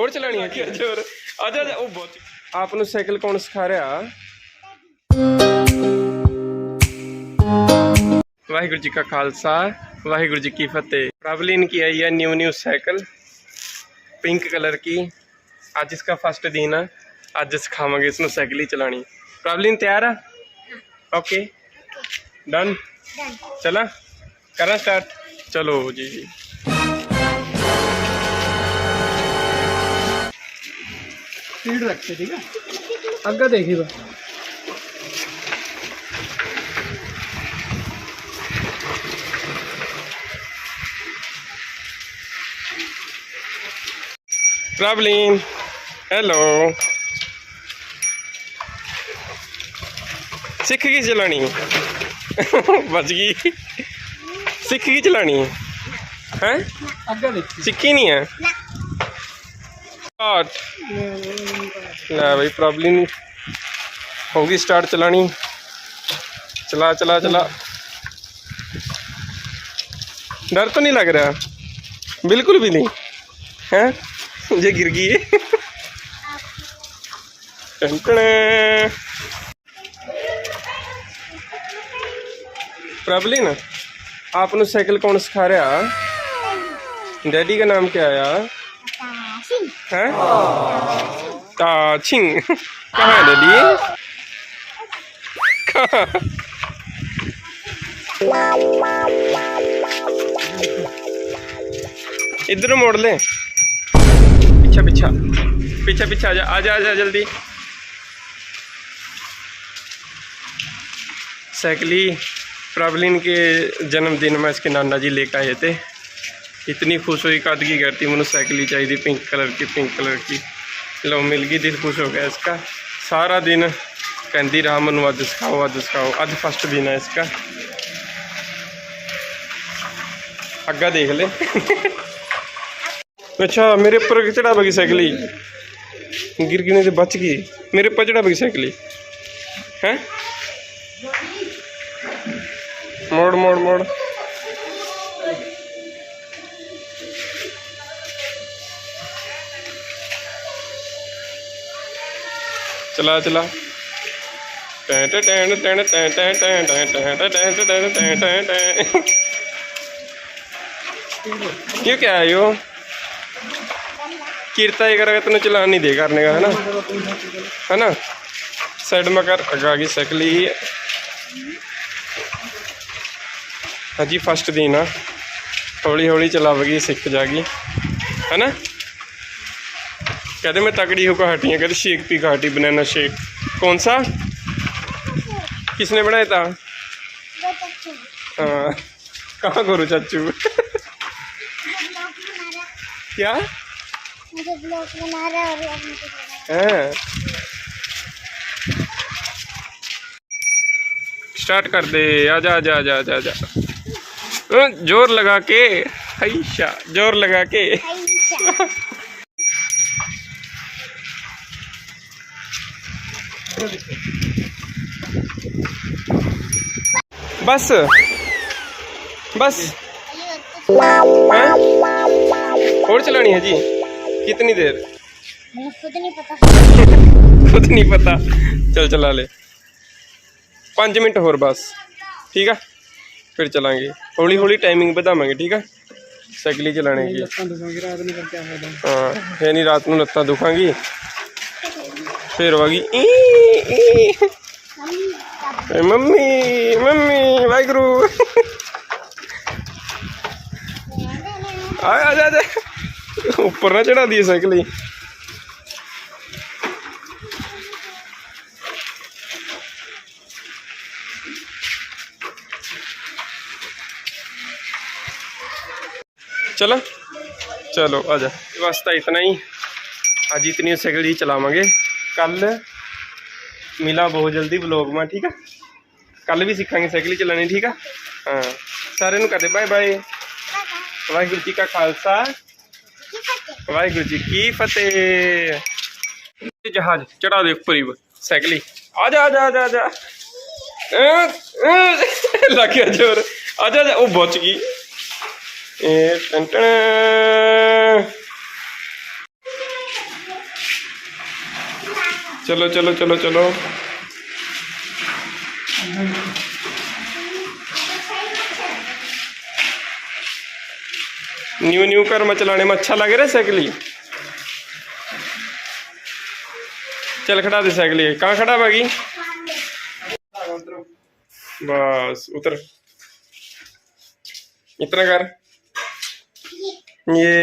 ਹੋਰ ਚਲਾਣੀ ਹੈ ਕਿ ਅੱਜ ਹੋਰ ਅੱਜ ਅੱਜ ਉਹ ਬਹੁਤ ਆਪ ਨੂੰ ਸਾਈਕਲ ਕੌਣ ਸਿਖਾ ਰਿਹਾ ਵਾਹਿਗੁਰੂ ਜੀ ਕਾ ਖਾਲਸਾ ਵਾਹਿਗुरु जी की फतेह प्रावलिन की आई है new new cycle pink colour की आज इसका फर्स्ट दिन है आज सिखावे इसमें साइकिल ही चलानी प्रावलिन तैयार है ओके डन चला करा स्टार्ट चलो जी जी स्पीड रखते ठीक है आगे देखिए बस ਪ੍ਰੋਬਲਿਨ ਹੈਲੋ ਸਿੱਖ ਗਈ ਚਲਾਣੀ ਬਚ ਗਈ ਸਿੱਖ ਗਈ ਚਲਾਣੀ ਹੈ आगे देखिए ਸਿੱਖੀ ਨਹੀਂ ਹੈ ਘਾਟ ਲੈ ਬਈ ਪ੍ਰੋਬਲਮ ਨਹੀਂ ਹੋ ਗਈ ਸਟਾਰਟ ਚਲਾਣੀ ਚਲਾ ਚਲਾ ਚਲਾ डर तो नहीं लग रहा बिल्कुल भी नहीं है ये गिर गई प्रबलिन आप साइकिल कौन सिखा रहा डैडी का नाम क्या आया ฮะต่อชิ่งก็หาเดี๋ยวนี้ก็ इधर मोड़ ले पीछा पीछा पीछा पीछा आजा आजा आजा जल्दी साइकिली प्रावलिन के जन्मदिन में इसके नाना जी लेकर आए थे इतनी खुश हुई, कद ਕਰਤੀ ਮੈਨੂੰ मैंने साइकिल ही चाहिए पिंक कलर की, पिंक कलर की। लो, मिल गई दिल खुश हो गया इसका। ਸਾਰਾ ਦਿਨ ਕਹਿੰਦੀ ਰਹਾ ਮੈਨੂੰ ਅੱਜ ਸਿਖਾਓ ਅੱਜ ਸਿਖਾਓ ਅੱਜ ਫਸਟ ਦਿਨ ਹੈ ਇਸਕਾ ਅੱਗਾ ਦੇਖ ਲੈ ਅੱਛਾ ਮੇਰੇ ਉੱਪਰ ਚੜਾ ਬਗੀ ਸਾਈਕਲੀ ਗਿਰ ਗਿਨੇ ਤੇ ਬਚ ਗਈ ਮੇਰੇ ਉੱਪਰ ਚੜਾ ਬਗੀ ਸਾਈਕਲੀ ਹੈ ਮੋੜ ਮੋੜ ਮੋੜ मोड़ मोड़ चला चला time time time time time time time time time time time time time time time ये क्या है यो कीर्ता ये करेगा तूने चलान नहीं दे करने का है ना है ना साइड में कर अगा की साइकिल ही है हाँ जी फर्स्ट दिन आ हौली हौली चलावेगी सीख जाएगी है ना कहते मैं तगड़ी होकर हटी हूँ कहते शेक पी का हटी बनाना शेक कौन सा किसने बनाया था हाँ कहाँ गुरु चाचू क्या मुझे ब्लॉग बना रहा है और अब मुझे बना हैं स्टार्ट कर दे आजा आजा आजा आजा आजा अ, जोर लगा के हैशा जोर लगा के ਬਸ। ਬस हैं? और चलानी है जी कितनी देर ਮੈਨੂੰ ਖੁਦ ਨਹੀਂ ਪਤਾ। खुद नहीं पता चल चला ले ਪੰਜ ਮਿੰਟ ਹੋਰ ਬਸ। ਠੀਕ ਆ? ਫਿਰ ਚਲਾਂਗੇ। ਹੌਲੀ ਹੌਲੀ ਟਾਈਮਿੰਗ ਵਧਾਵਾਂਗੇ ਠੀਕ ਆ? ਸਾਈਕਲ ਹੀ ਚਲਾਣੇ ਕੀ ਲੱਤਾਂ ਦੁਖਾਂਗੀ ਰਾਤ ਨੂੰ ਫਿਰ ਕੀ ਹਾਂ ਫੇਰ ਨਹੀਂ ਰਾਤ ਨੂੰ ਲੱਤਾਂ ਦੁਖਾਂਗੀ। ਫੇਰ ਹੋਵਾਗੀ ਈ ਈ ਏ ਮੰਮੀ ਮੰਮੀ ਵਾਹਿਗੁਰੂ ਆ ਆ ਜਾ ਆ ਜਾ ਉੱਪਰ ਨਾ ਚੜਾ ਦੀ ਸਾਈਕਲ ਹੀ चलो चलो आ जा बस तो इतना ही आज इतनी साइकिल ही चलावांगे ਕੱਲ ਮਿਲਾ ਬਹੁਤ ਜਲਦੀ ਵਲੌਗ ਮਾ ਠੀਕ ਆ? ਕੱਲ ਵੀ ਸਿੱਖਾਂਗੇ ਸਾਈਕਲ ਚਲਾਣੀ ਠੀਕ ਆ? ਹਾਂ। ਸਾਰਿਆਂ ਨੂੰ ਕਰਦੇ ਬਾਏ ਬਾਏ ਵਾਹਿਗੁਰੂ ਜੀ ਕਾ ਖਾਲਸਾ। ਵਾਹਿਗੁਰੂ ਜੀ ਕੀ ਫਤਿਹ। ਜਹਾਜ਼ ਚੜਾ ਦੇ ਉੱਪਰ ਹੀ ਸਾਈਕਲੀ ਆ ਜਾ ਆ ਜਾ ਆ ਜਾ ਲੱਗਿਆ ਜੋਰ। ਆ ਜਾ ਉਹ ਬਚ ਗਈ। ਇਹ ਟੰਟਣ चलो चलो चलो चलो न्यू न्यू घर में चलाने में अच्छा लग रहा है साइकिल ही चल खड़ा दे साइकिल ये कहाँ खड़ा बागी बस उतर इतना कर ये